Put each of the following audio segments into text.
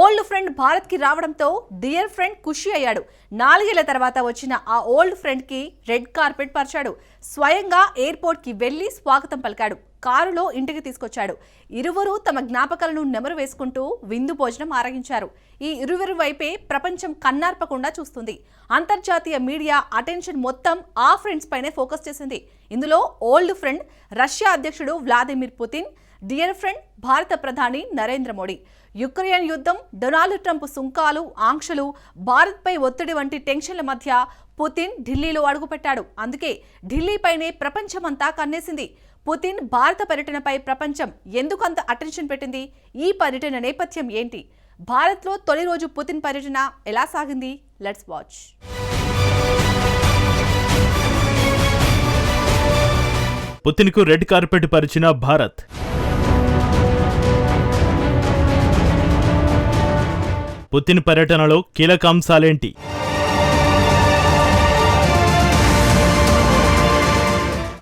Old friend భారత్కి రావడంతో dear friend ఖుషి అయ్యాడు. నాలుగేళ్ళ తర్వాత వచ్చిన ఆ ఓల్డ్ ఫ్రెండ్కి రెడ్ కార్పెట్ పరిచాడు. స్వయంగా ఎయిర్పోర్ట్కి వెళ్ళి స్వాగతం పలికాడు. కారులో ఇంటికి తీసుకొచ్చాడు. ఇరువురు తమ జ్ఞాపకాలను నెమరు వేసుకుంటూ విందు భోజనం ఆరగించారు. ఈ ఇరువురు వైపే ప్రపంచం కన్నార్పకుండా చూస్తుంది. అంతర్జాతీయ మీడియా అటెన్షన్ మొత్తం ఆ ఫ్రెండ్స్ పైనే ఫోకస్ చేసింది. ఇందులో ఓల్డ్ ఫ్రెండ్ రష్యా అధ్యక్షుడు వ్లాదిమిర్ పుతిన్ డియర్ ఫ్రెండ్ భారత ప్రధాని నరేంద్ర మోడీ. యుక్రెయిన్ యుద్ధం డొనాల్డ్ ట్రంప్ సుంకాలు ఆంక్షలు భారత్పై ఒత్తిడి వంటి టెన్షన్ల మధ్య పుతిన్ ఢిల్లీలో అడుగుపెట్టాడు. అందుకే ఢిల్లీపైనే ప్రపంచమంతా కన్నేసింది. పుతిన్ భారత పర్యటనపై ప్రపంచం ఎందుకంత అటెన్షన్ పెట్టింది? ఈ పర్యటన నేపథ్యం ఏంటి? భారత్లో తొలి రోజు పుతిన్ పర్యటన ఎలా సాగింది? Let's watch. పుతిన్కు రెడ్ కార్పెట్ పరిచిన భారత్. పుతిన్ పర్యటనలో కీలక అంశాలేంటి?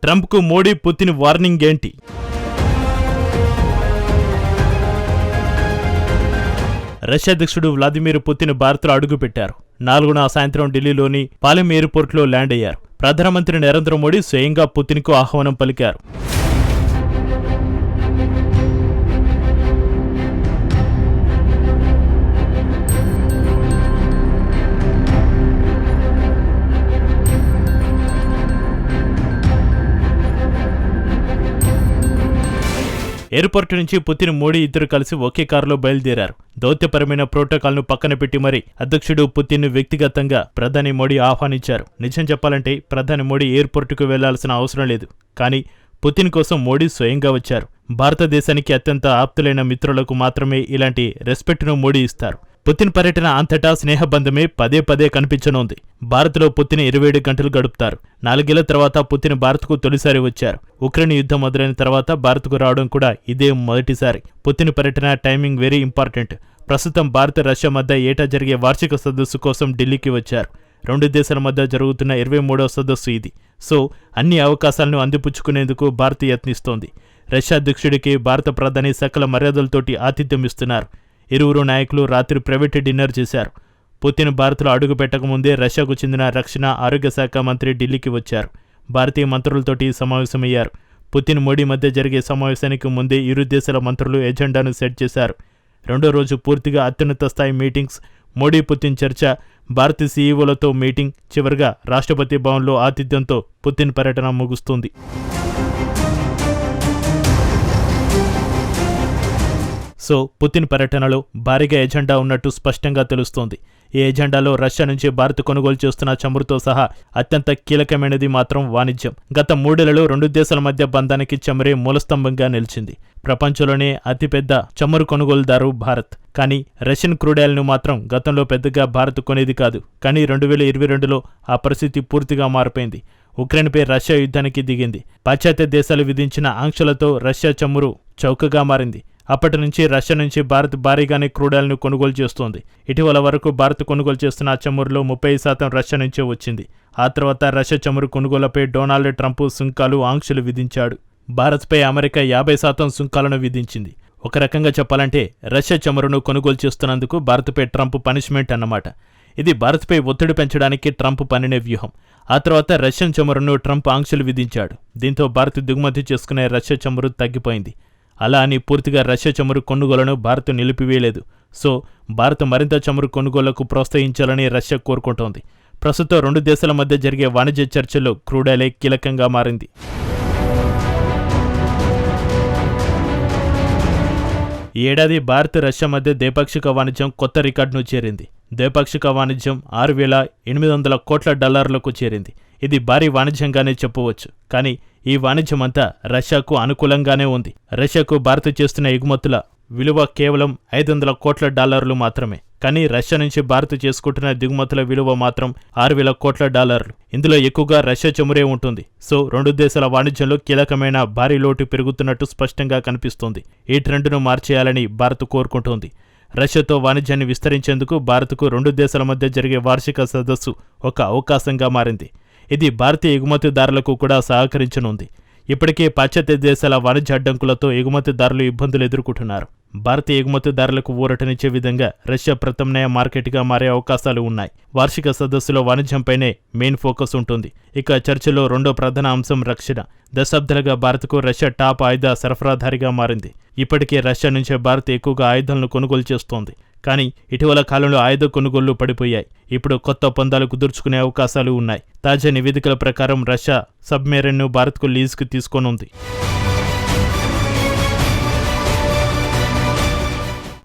ట్రంప్కు మోడీ పుతిన్ వార్నింగ్ ఏంటి? రష్యా అధ్యక్షుడు వ్లాదిమిర్ పుతిన్ భారత్లో అడుగుపెట్టారు. నాలుగున సాయంత్రం ఢిల్లీలోని పాలెం ఎయిర్పోర్ట్లో ల్యాండ్ అయ్యారు. ప్రధానమంత్రి నరేంద్ర మోడీ స్వయంగా పుతిన్కు ఆహ్వానం పలికారు. ఎయిర్పోర్ట్ నుంచి పుతిన్ మోడీ ఇద్దరు కలిసి ఒకే కారులో బయలుదేరారు. దౌత్యపరమైన ప్రోటోకాల్ను పక్కన పెట్టి మరీ అధ్యక్షుడు పుతిన్ వ్యక్తిగతంగా ప్రధాని మోడీ ఆహ్వానించారు. నిజం చెప్పాలంటే ప్రధాని మోడీ ఎయిర్పోర్టుకు వెళ్ళాల్సిన అవసరం లేదు. కానీ పుతిన్ కోసం మోడీ స్వయంగా వచ్చారు. భారతదేశానికి అత్యంత ఆప్తులైన మిత్రులకు మాత్రమే ఇలాంటి రెస్పెక్ట్ను మోడీ ఇస్తారు. పుతిన్ పర్యటన అంతటా స్నేహబంధమే పదే పదే కనిపించనుంది. భారత్లో పుతిన్ ఇరవై ఏడు గంటలు గడుపుతారు. నాలుగేళ్ళ తర్వాత పుతిన్ భారత్కు తొలిసారి వచ్చారు. ఉక్రెయిన్ యుద్ధం మొదలైన తర్వాత భారత్కు రావడం కూడా ఇదే మొదటిసారి. పుతిన్ పర్యటన టైమింగ్ వెరీ ఇంపార్టెంట్. ప్రస్తుతం భారత్ రష్యా మధ్య ఏటా జరిగే వార్షిక సదస్సు కోసం ఢిల్లీకి వచ్చారు. రెండు దేశాల మధ్య జరుగుతున్న ఇరవై మూడవ సదస్సు ఇది. సో అన్ని అవకాశాలను అందిపుచ్చుకునేందుకు భారత్ యత్నిస్తోంది. రష్యా అధ్యక్షుడికి భారత ప్రధాని సకల మర్యాదలతోటి ఆతిథ్యం ఇస్తున్నారు ఇరువురు నాయకులు రాత్రి ప్రైవేట్ డిన్నర్ చేశారు. పుతిన్ భారత్లో అడుగు పెట్టకముందే రష్యాకు చెందిన రక్షణ ఆరోగ్య శాఖ మంత్రి ఢిల్లీకి వచ్చారు. భారతీయ మంత్రులతోటి సమావేశమయ్యారు. పుతిన్ మోడీ మధ్య జరిగే సమావేశానికి ముందే ఇరు దేశాల మంత్రులు ఎజెండాను సెట్ చేశారు. రెండో రోజు పూర్తిగా అత్యున్నత స్థాయి మీటింగ్స్ మోడీ పుతిన్ చర్చ భారత సీఈఓలతో మీటింగ్ చివరిగా రాష్ట్రపతి భవన్లో ఆతిథ్యంతో పుతిన్ పర్యటన ముగుస్తుంది. సో పుతిన్ పర్యటనలో భారీగా ఎజెండా ఉన్నట్టు స్పష్టంగా తెలుస్తోంది. ఈ ఎజెండాలో రష్యా నుంచి భారత్ కొనుగోలు చేస్తున్న చమురుతో సహా అత్యంత కీలకమైనది మాత్రం వాణిజ్యం. గత మూడేళ్ళలో రెండు దేశాల మధ్య బంధానికి చమురే మూలస్తంభంగా నిలిచింది. ప్రపంచంలోనే అతిపెద్ద చమురు కొనుగోలుదారు భారత్. కానీ రష్యన్ క్రూడాయిల్ను మాత్రం గతంలో పెద్దగా భారత్ కొనేది కాదు. కానీ రెండు వేల ఇరవై రెండులో ఆ పరిస్థితి పూర్తిగా మారిపోయింది. ఉక్రెయిన్పై రష్యా యుద్ధానికి దిగింది. పాశ్చాత్య దేశాలు విధించిన ఆంక్షలతో రష్యా చమురు చౌకగా మారింది. అప్పటి నుంచి రష్యా నుంచి భారత్ భారీగానే క్రూడాయిల్ను కొనుగోలు చేస్తోంది. ఇటీవల వరకు భారత్ కొనుగోలు చేస్తున్న ఆ చమురులో ముప్పై శాతం రష్యా నుంచే వచ్చింది. ఆ తర్వాత రష్యా చమురు కొనుగోలుపై డొనాల్డ్ ట్రంప్ సుంకాలు ఆంక్షలు విధించాడు. భారత్పై అమెరికా యాభై శాతం సుంకాలను విధించింది. ఒక రకంగా చెప్పాలంటే రష్యా చమురును కొనుగోలు చేస్తున్నందుకు భారత్పై ట్రంప్ పనిష్మెంట్ అన్నమాట. ఇది భారత్పై ఒత్తిడి పెంచడానికి ట్రంప్ పనినే వ్యూహం. ఆ తర్వాత రష్యన్ చమురును ట్రంప్ ఆంక్షలు విధించాడు. దీంతో భారత్ దిగుమతి చేసుకునే రష్యా చమురు తగ్గిపోయింది. అలా అని పూర్తిగా రష్యా చమురు కొనుగోలను భారత్ నిలిపివేయలేదు. సో భారత్ మరింత చమురు కొనుగోళ్ళకు ప్రోత్సహించాలని రష్యా కోరుకుంటోంది. ప్రస్తుతం రెండు దేశాల మధ్య జరిగే వాణిజ్య చర్చల్లో క్రూడాయిలే కీలకంగా మారింది. ఈ ఏడాది భారత్ రష్యా మధ్య ద్వైపాక్షిక వాణిజ్యం కొత్త రికార్డును చేరింది. ద్వైపాక్షిక వాణిజ్యం ఆరు వేల ఎనిమిది వందల కోట్ల డాలర్లకు చేరింది. ఇది భారీ వాణిజ్యంగానే చెప్పవచ్చు. కానీ ఈ వాణిజ్యం అంతా రష్యాకు అనుకూలంగానే ఉంది. రష్యాకు భారత్ చేస్తున్న ఎగుమతుల విలువ కేవలం ఐదు వందల కోట్ల డాలర్లు మాత్రమే. కానీ రష్యా నుంచి భారత్ చేసుకుంటున్న దిగుమతుల విలువ మాత్రం ఆరు వేల కోట్ల డాలర్లు. ఇందులో ఎక్కువగా రష్యా చమురే ఉంటుంది. సో రెండు దేశాల వాణిజ్యంలో కీలకమైన భారీ లోటు పెరుగుతున్నట్టు స్పష్టంగా కనిపిస్తోంది. ఈ ట్రెండ్ను మార్చేయాలని భారత్ కోరుకుంటోంది. రష్యాతో వాణిజ్యాన్ని విస్తరించేందుకు భారత్కు రెండు దేశాల మధ్య జరిగే వార్షిక సదస్సు ఒక అవకాశంగా మారింది. ఇది భారతీయ ఎగుమతిదారులకు కూడా సహకరించనుంది. ఇప్పటికే పాశ్చాత్య దేశాల వాణిజ్య అడ్డంకులతో ఎగుమతిదారులు ఇబ్బందులు ఎదుర్కొంటున్నారు. భారతీయ ఎగుమతిదారులకు ఊరటనిచ్చే విధంగా రష్యా ప్రత్యామ్నాయ మార్కెట్గా మారే అవకాశాలు ఉన్నాయి. వార్షిక సదస్సులో వాణిజ్యంపైనే మెయిన్ ఫోకస్ ఉంటుంది. ఇక చర్చలో రెండో ప్రధాన అంశం రక్షణ. దశాబ్దాలుగా భారత్కు రష్యా టాప్ ఆయుధ సరఫరాదారిగా మారింది. ఇప్పటికే రష్యా నుంచే భారత్ ఎక్కువగా ఆయుధాలను కొనుగోలు చేస్తోంది. కానీ ఇటీవల కాలంలో ఆయుధ కొనుగోళ్ళు పడిపోయాయి. ఇప్పుడు కొత్త ఒప్పందాలు కుదుర్చుకునే అవకాశాలు ఉన్నాయి. తాజా నివేదికల ప్రకారం రష్యా సబ్మెరైన్ను భారత్కు లీజుకు తీసుకోనుంది.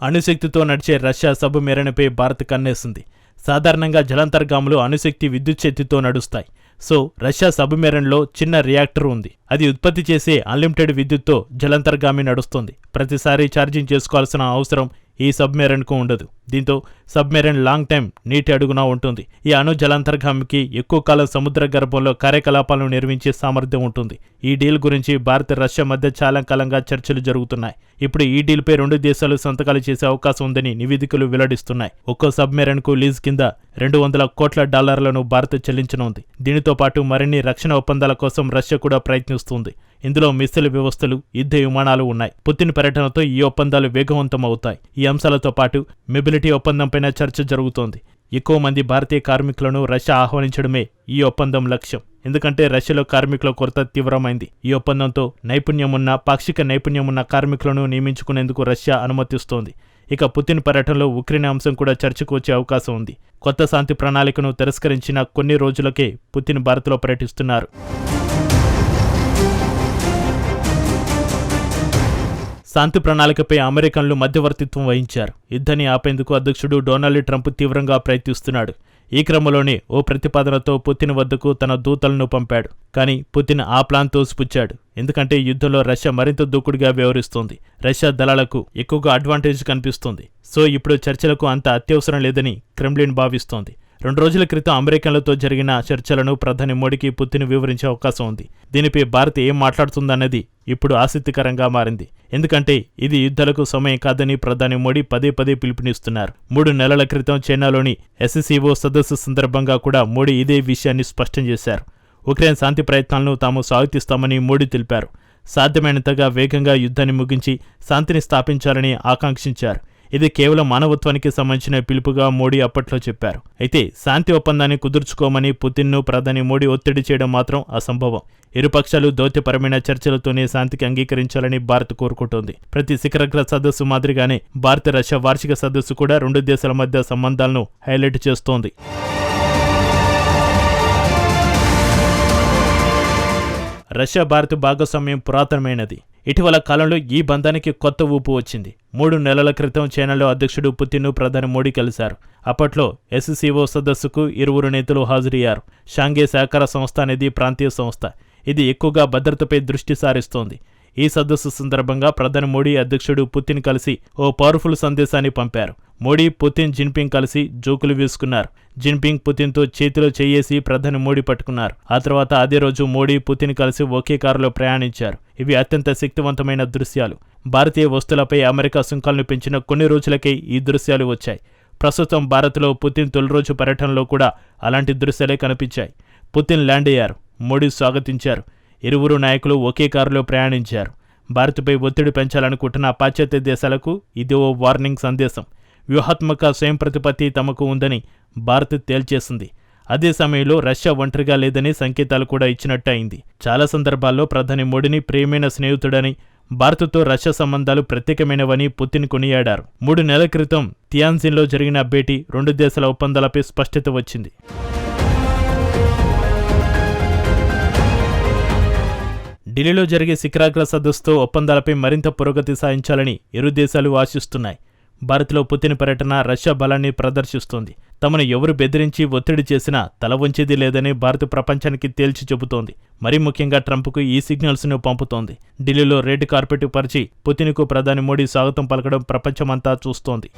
అణుశక్తితో నడిచే రష్యా సబ్ మెరైన్పై భారత్ కన్నేసింది. సాధారణంగా జలాంతర్గాములు అణుశక్తి విద్యుత్ శక్తితో నడుస్తాయి. సో రష్యా సబ్మెరైన్లో చిన్న రియాక్టర్ ఉంది. అది ఉత్పత్తి చేసే అన్లిమిటెడ్ విద్యుత్తో జలాంతర్గామి నడుస్తుంది. ప్రతిసారి ఛార్జింగ్ చేసుకోవాల్సిన అవసరం ఈ సబ్మెరైన్కు ఉండదు. దీంతో సబ్మెరైన్ లాంగ్ టైం నీటి అడుగున ఉంటుంది. ఈ అణు జలాంతర్గామికి ఎక్కువ కాలం సముద్ర గర్భంలో కార్యకలాపాలను నిర్వహించే సామర్థ్యం ఉంటుంది. ఈ డీల్ గురించి భారత్ రష్యా మధ్య చాలా కాలంగా చర్చలు జరుగుతున్నాయి. ఇప్పుడు ఈ డీల్పై రెండు దేశాలు సంతకాలు చేసే అవకాశం ఉందని నివేదికలు వెల్లడిస్తున్నాయి. ఒక్కో సబ్మెరైన్కు లీజ్ కింద రెండు వందల కోట్ల డాలర్లను భారత్ చెల్లించనుంది. దీనితో పాటు మరిన్ని రక్షణ ఒప్పందాల కోసం రష్యా కూడా ప్రయత్నిస్తుంది. ఇందులో మిస్సిల్ వ్యవస్థలు యుద్ధ విమానాలు ఉన్నాయి. పుతిన్ పర్యటనతో ఈ ఒప్పందాలు వేగవంతం అవుతాయి ఈ అంశాలతో పాటు మొబిలిటీ ఒప్పందంపైన చర్చ జరుగుతోంది. ఎక్కువ మంది భారతీయ కార్మికులను రష్యా ఆహ్వానించడమే ఈ ఒప్పందం లక్ష్యం. ఎందుకంటే రష్యాలో కార్మికుల కొరత తీవ్రమైంది. ఈ ఒప్పందంతో నైపుణ్యమున్న పాక్షిక నైపుణ్యమున్న కార్మికులను నియమించుకునేందుకు రష్యా అనుమతిస్తోంది. ఇక పుతిన్ పర్యటనలో ఉక్రెయిన్ అంశం కూడా చర్చకు వచ్చే అవకాశం ఉంది. కొత్త శాంతి ప్రణాళికను తిరస్కరించిన కొన్ని రోజులకే పుతిన్ భారత్లో పర్యటిస్తున్నారు. శాంతి ప్రణాళికపై అమెరికన్లు మధ్యవర్తిత్వం వహించారు. యుద్ధాన్ని ఆపేందుకు అధ్యక్షుడు డొనాల్డ్ ట్రంప్ తీవ్రంగా ప్రయత్నిస్తున్నాడు. ఈ క్రమంలోనే ఓ ప్రతిపాదనతో పుతిన్ వద్దకు తన దూతలను పంపాడు. కానీ పుతిన్ ఆ ప్లాన్ తోసిపుచ్చాడు ఎందుకంటే యుద్ధంలో రష్యా మరింత దూకుడుగా వ్యవహరిస్తోంది. రష్యా దళాలకు ఎక్కువగా అడ్వాంటేజ్ కనిపిస్తోంది. సో ఇప్పుడు చర్చలకు అంత అత్యవసరం లేదని క్రెమ్లిన్ భావిస్తోంది. రెండు రోజుల క్రితం అమెరికన్లతో జరిగిన చర్చలను ప్రధాని మోడీకి పుతిన్ వివరించే అవకాశం ఉంది. దీనిపై భారత్ ఏం మాట్లాడుతుందన్నది ఇప్పుడు ఆసక్తికరంగా మారింది. ఎందుకంటే ఇది యుద్ధాలకు సమయం కాదని ప్రధాని మోడీ పదే పదే పిలుపునిస్తున్నారు. మూడు నెలల క్రితం చైనాలోని ఎస్సీఓ సదస్సు సందర్భంగా కూడా మోడీ ఇదే విషయాన్ని స్పష్టం చేశారు. ఉక్రెయిన్ శాంతి ప్రయత్నాలను తాము స్వాగతిస్తామని మోడీ తెలిపారు. సాధ్యమైనంతగా వేగంగా యుద్ధాన్ని ముగించి శాంతిని స్థాపించాలని ఆకాంక్షించారు. ఇది కేవలం మానవత్వానికి సంబంధించిన పిలుపుగా మోడీ అప్పట్లో చెప్పారు. అయితే శాంతి ఒప్పందాన్ని కుదుర్చుకోమని పుతిన్ను ప్రధాని మోడీ ఒత్తిడి చేయడం మాత్రం అసంభవం. ఇరుపక్షాలు దౌత్యపరమైన చర్చలతోనే శాంతికి అంగీకరించాలని భారత్ కోరుకుంటోంది. ప్రతి శిఖరగ్ర సదస్సు మాదిరిగానే భారత రష్యా వార్షిక సదస్సు కూడా రెండు దేశాల మధ్య సంబంధాలను హైలైట్ చేస్తోంది. రష్యా భారత్ భాగస్వామ్యం పురాతనమైనది. ఇటీవల కాలంలో ఈ బంధానికి కొత్త ఊపు వచ్చింది. మూడు నెలల క్రితం చైనాలో అధ్యక్షుడు పుతిన్ను ప్రధాని మోడీ కలిశారు. అప్పట్లో ఎస్సీఓ సదస్సుకు ఇరువురు నేతలు హాజరయ్యారు. షాంఘై సహకార సంస్థ అనేది ప్రాంతీయ సంస్థ. ఇది ఎక్కువగా భద్రతపై దృష్టి సారిస్తోంది. ఈ సదస్సు సందర్భంగా ప్రధాని మోడీ అధ్యక్షుడు పుతిన్ కలిసి ఓ పవర్ఫుల్ సందేశాన్ని పంపారు. మోడీ పుతిన్ జిన్పింగ్ కలిసి జోకులు వేసుకున్నారు. జిన్పింగ్ పుతిన్తో చేతిలో చేయేసి ప్రధాని మోడీ పట్టుకున్నారు. ఆ తర్వాత అదే రోజు మోడీ పుతిన్ కలిసి ఒకే కారులో ప్రయాణించారు. ఇవి అత్యంత శక్తివంతమైన దృశ్యాలు. భారతీయ వస్తువులపై అమెరికా సుంకాలను పెంచిన కొన్ని రోజులకే ఈ దృశ్యాలు వచ్చాయి. ప్రస్తుతం భారత్లో పుతిన్ తొలి రోజు పర్యటనలో కూడా అలాంటి దృశ్యాలే కనిపించాయి. పుతిన్ ల్యాండ్ అయ్యారు. మోడీ స్వాగతించారు. ఇరువురు నాయకులు ఒకే కారులో ప్రయాణించారు. భారత్పై ఒత్తిడి పెంచాలనుకుంటున్న పాశ్చాత్య దేశాలకు ఇది ఓ వార్నింగ్ సందేశం. వ్యూహాత్మక స్వయం ప్రతిపత్తి తమకు ఉందని భారత్ తేల్చేసింది. అదే సమయంలో రష్యా ఒంటరిగా లేదని సంకేతాలు కూడా ఇచ్చినట్టు అయింది చాలా సందర్భాల్లో ప్రధాని మోడీని ప్రియమైన స్నేహితుడని భారత్తో రష్యా సంబంధాలు ప్రత్యేకమైనవని పుతిన్ కొనియాడారు. మూడు నెలల క్రితం తియాన్జిన్లో జరిగిన భేటీ రెండు దేశాల ఒప్పందాలపై స్పష్టత వచ్చింది. ఢిల్లీలో జరిగే శిఖరాగ్ర సదస్సుతో ఒప్పందాలపై మరింత పురోగతి సాధించాలని ఇరు దేశాలు ఆశిస్తున్నాయి. భారత్లో పుతిన్ పర్యటన రష్యా బలాన్ని ప్రదర్శిస్తోంది. తమను ఎవరు బెదిరించి ఒత్తిడి చేసినా తల వంచేది లేదని భారత్ ప్రపంచానికి తేల్చి చెబుతోంది. మరీ ముఖ్యంగా ట్రంప్కు ఈ సిగ్నల్స్ను పంపుతోంది. ఢిల్లీలో రెడ్ కార్పెట్ పరిచి పుతిన్కు ప్రధాని మోడీ స్వాగతం పలకడం ప్రపంచమంతా చూస్తోంది.